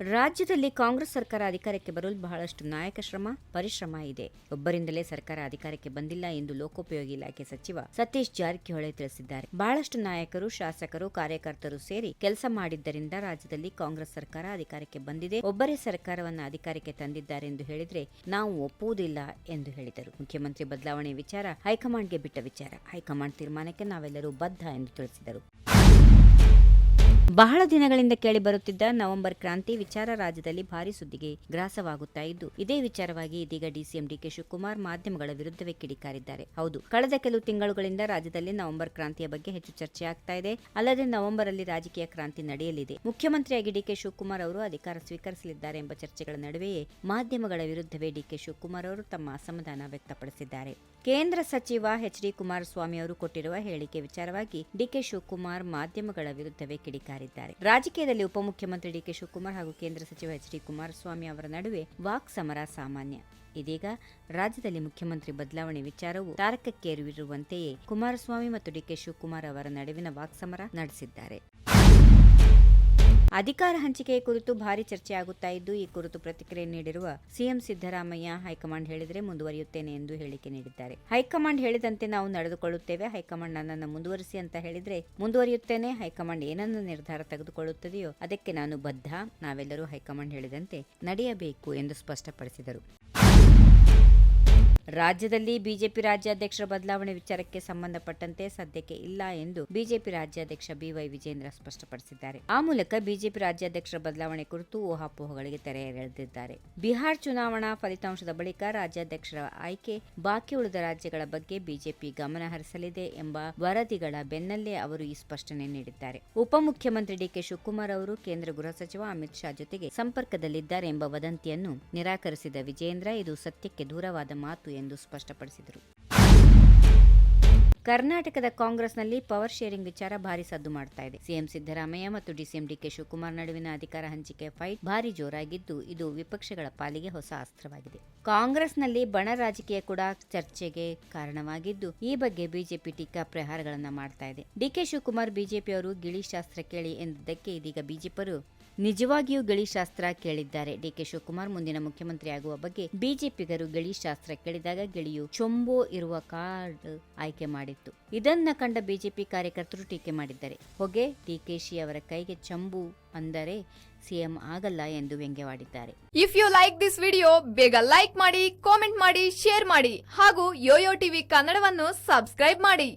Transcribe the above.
ರಾಜ್ಯದಲ್ಲಿ ಕಾಂಗ್ರೆಸ್ ಸರ್ಕಾರ ಅಧಿಕಾರಕ್ಕೆ ಬರಲು ಬಹಳಷ್ಟು ನಾಯಕ ಶ್ರಮ, ಪರಿಶ್ರಮ ಇದೆ. ಒಬ್ಬರಿಂದಲೇ ಸರ್ಕಾರ ಅಧಿಕಾರಕ್ಕೆ ಬಂದಿಲ್ಲ ಎಂದು ಲೋಕೋಪಯೋಗಿ ಇಲಾಖೆ ಸಚಿವ ಸತೀಶ್ ಜಾರಕಿಹೊಳಿ ತಿಳಿಸಿದ್ದಾರೆ. ಬಹಳಷ್ಟು ನಾಯಕರು, ಶಾಸಕರು, ಕಾರ್ಯಕರ್ತರು ಸೇರಿ ಕೆಲಸ ಮಾಡಿದ್ದರಿಂದ ರಾಜ್ಯದಲ್ಲಿ ಕಾಂಗ್ರೆಸ್ ಸರ್ಕಾರ ಅಧಿಕಾರಕ್ಕೆ ಬಂದಿದೆ. ಒಬ್ಬರೇ ಸರ್ಕಾರವನ್ನು ಅಧಿಕಾರಕ್ಕೆ ತಂದಿದ್ದಾರೆ ಎಂದು ಹೇಳಿದ್ರೆ ನಾವು ಒಪ್ಪುವುದಿಲ್ಲ ಎಂದು ಹೇಳಿದರು. ಮುಖ್ಯಮಂತ್ರಿ ಬದಲಾವಣೆ ವಿಚಾರ ಹೈಕಮಾಂಡ್ಗೆ ಬಿಟ್ಟ ವಿಚಾರ. ಹೈಕಮಾಂಡ್ ತೀರ್ಮಾನಕ್ಕೆ ನಾವೆಲ್ಲರೂ ಬದ್ಧ ಎಂದು ತಿಳಿಸಿದರು. ಬಹಳ ದಿನಗಳಿಂದ ಕೇಳಿ ಬರುತ್ತಿದ್ದ ನವೆಂಬರ್ ಕ್ರಾಂತಿ ವಿಚಾರ ರಾಜ್ಯದಲ್ಲಿ ಭಾರಿ ಸುದ್ದಿಗೆ ಗ್ರಾಸವಾಗುತ್ತಾ ಇದ್ದು, ಇದೇ ವಿಚಾರವಾಗಿ ಇದೀಗ ಡಿಸಿಎಂ ಡಿಕೆ ಶಿವಕುಮಾರ್ ಮಾಧ್ಯಮಗಳ ವಿರುದ್ಧವೇ ಕಿಡಿಕಾರಿದ್ದಾರೆ. ಹೌದು, ಕಳೆದ ಕೆಲವು ತಿಂಗಳುಗಳಿಂದ ರಾಜ್ಯದಲ್ಲಿ ನವೆಂಬರ್ ಕ್ರಾಂತಿಯ ಬಗ್ಗೆ ಹೆಚ್ಚು ಚರ್ಚೆ ಆಗ್ತಾ ಇದೆ. ಅಲ್ಲದೆ ನವೆಂಬರ್ ಅಲ್ಲಿ ರಾಜಕೀಯ ಕ್ರಾಂತಿ ನಡೆಯಲಿದೆ. ಮುಖ್ಯಮಂತ್ರಿಯಾಗಿ ಡಿಕೆ ಶಿವಕುಮಾರ್ ಅವರು ಅಧಿಕಾರ ಸ್ವೀಕರಿಸಲಿದ್ದಾರೆ ಎಂಬ ಚರ್ಚೆಗಳ ನಡುವೆಯೇ ಮಾಧ್ಯಮಗಳ ವಿರುದ್ಧವೇ ಡಿಕೆ ಶಿವಕುಮಾರ್ ಅವರು ತಮ್ಮ ಅಸಮಾಧಾನ ವ್ಯಕ್ತಪಡಿಸಿದ್ದಾರೆ. ಕೇಂದ್ರ ಸಚಿವ ಎಚ್ ಡಿ ಕುಮಾರಸ್ವಾಮಿ ಅವರು ಕೊಟ್ಟಿರುವ ಹೇಳಿಕೆ ವಿಚಾರವಾಗಿ ಡಿಕೆ ಶಿವಕುಮಾರ್ ಮಾಧ್ಯಮಗಳ ವಿರುದ್ಧವೇ ಕಿಡಿಕಾರಿದ್ದಾರೆ ರಾಜಕೀಯದಲ್ಲಿ ಉಪಮುಖ್ಯಮಂತ್ರಿ ಡಿಕೆ ಶಿವಕುಮಾರ್ ಹಾಗೂ ಕೇಂದ್ರ ಸಚಿವ ಎಚ್ ಡಿ ಕುಮಾರಸ್ವಾಮಿ ಅವರ ನಡುವೆ ವಾಕ್ ಸಮರ ಸಾಮಾನ್ಯ. ಇದೀಗ ರಾಜ್ಯದಲ್ಲಿ ಮುಖ್ಯಮಂತ್ರಿ ಬದಲಾವಣೆ ವಿಚಾರವು ತಾರಕಕ್ಕೇರಿರುವಂತೆಯೇ ಕುಮಾರಸ್ವಾಮಿ ಮತ್ತು ಡಿಕೆ ಶಿವಕುಮಾರ್ ಅವರ ನಡುವಿನ ವಾಕ್ಸಮರ ನಡೆಸಿದ್ದಾರೆ. ಅಧಿಕಾರ ಹಂಚಿಕೆ ಕುರಿತು ಭಾರಿ ಚರ್ಚೆ ಆಗುತ್ತಾ ಇದ್ದು, ಈ ಕುರಿತು ಪ್ರತಿಕ್ರಿಯೆ ನೀಡಿರುವ ಸಿಎಂ ಸಿದ್ದರಾಮಯ್ಯ ಹೈಕಮಾಂಡ್ ಹೇಳಿದರೆ ಮುಂದುವರಿಯುತ್ತೇನೆ ಎಂದು ಹೇಳಿಕೆ ನೀಡಿದ್ದಾರೆ. ಹೈಕಮಾಂಡ್ ಹೇಳಿದಂತೆ ನಾವು ನಡೆದುಕೊಳ್ಳುತ್ತೇವೆ. ಹೈಕಮಾಂಡ್ ನನ್ನನ್ನು ಮುಂದುವರಿಸಿ ಅಂತ ಹೇಳಿದ್ರೆ ಮುಂದುವರಿಯುತ್ತೇನೆ. ಹೈಕಮಾಂಡ್ ಏನನ್ನು ನಿರ್ಧಾರ ತೆಗೆದುಕೊಳ್ಳುತ್ತದೆಯೋ ಅದಕ್ಕೆ ನಾನು ಬದ್ಧ. ನಾವೆಲ್ಲರೂ ಹೈಕಮಾಂಡ್ ಹೇಳಿದಂತೆ ನಡೆಯಬೇಕು ಎಂದು ಸ್ಪಷ್ಟಪಡಿಸಿದರು. ರಾಜ್ಯದಲ್ಲಿ ಬಿಜೆಪಿ ರಾಜ್ಯಾಧ್ಯಕ್ಷರ ಬದಲಾವಣೆ ವಿಚಾರಕ್ಕೆ ಸಂಬಂಧಪಟ್ಟಂತೆ ಸದ್ಯಕ್ಕೆ ಇಲ್ಲ ಎಂದು ಬಿಜೆಪಿ ರಾಜ್ಯಾಧ್ಯಕ್ಷ ಬಿವೈ ವಿಜೇಂದ್ರ ಸ್ಪಷ್ಟಪಡಿಸಿದ್ದಾರೆ. ಆ ಮೂಲಕ ಬಿಜೆಪಿ ರಾಜ್ಯಾಧ್ಯಕ್ಷರ ಬದಲಾವಣೆ ಕುರಿತು ಊಹಾಪೋಹಗಳಿಗೆ ತೆರೆ ಎಳೆದಿದ್ದಾರೆ. ಬಿಹಾರ್ ಚುನಾವಣಾ ಫಲಿತಾಂಶದ ಬಳಿಕ ರಾಜ್ಯಾಧ್ಯಕ್ಷರ ಆಯ್ಕೆ ಬಾಕಿ ಉಳಿದ ರಾಜ್ಯಗಳ ಬಗ್ಗೆ ಬಿಜೆಪಿ ಗಮನ ಹರಿಸಲಿದೆ ಎಂಬ ವರದಿಗಳ ಬೆನ್ನಲ್ಲೇ ಅವರು ಈ ಸ್ಪಷ್ಟನೆ ನೀಡಿದ್ದಾರೆ. ಉಪಮುಖ್ಯಮಂತ್ರಿ ಡಿಕೆ ಶಿವಕುಮಾರ್ ಅವರು ಕೇಂದ್ರ ಗೃಹ ಸಚಿವ ಅಮಿತ್ ಶಾ ಜೊತೆಗೆ ಸಂಪರ್ಕದಲ್ಲಿದ್ದಾರೆ ಎಂಬ ವದಂತಿಯನ್ನು ನಿರಾಕರಿಸಿದ ವಿಜೇಂದ್ರ, ಇದು ಸತ್ಯಕ್ಕೆ ದೂರವಾದ ಮಾತು ಎಂದು ಸ್ಪಷ್ಟಪಡಿಸಿದರು. ಕರ್ನಾಟಕದ ಕಾಂಗ್ರೆಸ್ನಲ್ಲಿ ಪವರ್ ಶೇರಿಂಗ್ ವಿಚಾರ ಭಾರಿ ಸದ್ದು ಮಾಡ್ತಾ ಇದೆ. ಸಿಎಂ ಸಿದ್ದರಾಮಯ್ಯ ಮತ್ತು ಡಿಸಿಎಂ ಡಿಕೆ ಶಿವಕುಮಾರ್ ನಡುವಿನ ಅಧಿಕಾರ ಹಂಚಿಕೆ ಫೈಟ್ ಭಾರಿ ಜೋರಾಗಿದ್ದು, ಇದು ವಿಪಕ್ಷಗಳ ಪಾಲಿಗೆ ಹೊಸ ಅಸ್ತ್ರವಾಗಿದೆ. ಕಾಂಗ್ರೆಸ್ನಲ್ಲಿ ಬಣ ರಾಜಕೀಯ ಕೂಡ ಚರ್ಚೆಗೆ ಕಾರಣವಾಗಿದ್ದು, ಈ ಬಗ್ಗೆ ಬಿಜೆಪಿ ಟೀಕಾ ಪ್ರಹಾರಗಳನ್ನ ಮಾಡ್ತಾ ಇದೆ. ಡಿಕೆ ಶಿವಕುಮಾರ್ ಬಿಜೆಪಿಯವರು ಗಿಳಿ ಶಾಸ್ತ್ರ ಕೇಳಿ ಎಂದಿದ್ದಕ್ಕೆ ಇದೀಗ ಬಿಜೆಪಿಯರು ನಿಜವಾಗಿಯೂ ಗಿಳಿಶಾಸ್ತ್ರ ಕೇಳಿದ್ದಾರೆ. ಡಿಕೆ ಶಿವಕುಮಾರ್ ಮುಂದಿನ ಮುಖ್ಯಮಂತ್ರಿ ಆಗುವ ಬಗ್ಗೆ ಬಿಜೆಪಿಗರು ಗಿಳಿಶಾಸ್ತ್ರ ಕೇಳಿದಾಗ ಗಿಳಿಯು ಚೊಂಬೋ ಇರುವ ಕಾರ್ಡ್ ಆಯ್ಕೆ ಮಾಡಿತ್ತು ಇದನ್ನ ಕಂಡ ಬಿಜೆಪಿ ಕಾರ್ಯಕರ್ತರು ಟೀಕೆ ಮಾಡಿದ್ದಾರೆ. ಹೊಗೆ ಡಿಕೆಶಿ ಅವರ ಕೈಗೆ ಚಂಬು ಅಂದರೆ ಸಿಎಂ ಆಗಲ್ಲ ಎಂದು ವ್ಯಂಗ್ಯವಾಡಿದ್ದಾರೆ. If you like this video ಬೇಗ ಲೈಕ್ ಮಾಡಿ ಕಾಮೆಂಟ್ ಮಾಡಿ ಶೇರ್ ಮಾಡಿ ಹಾಗೂ ಯೋಯೋ ಟಿವಿ ಕನ್ನಡವನ್ನು ಸಬ್ಸ್ಕ್ರೈಬ್ ಮಾಡಿ.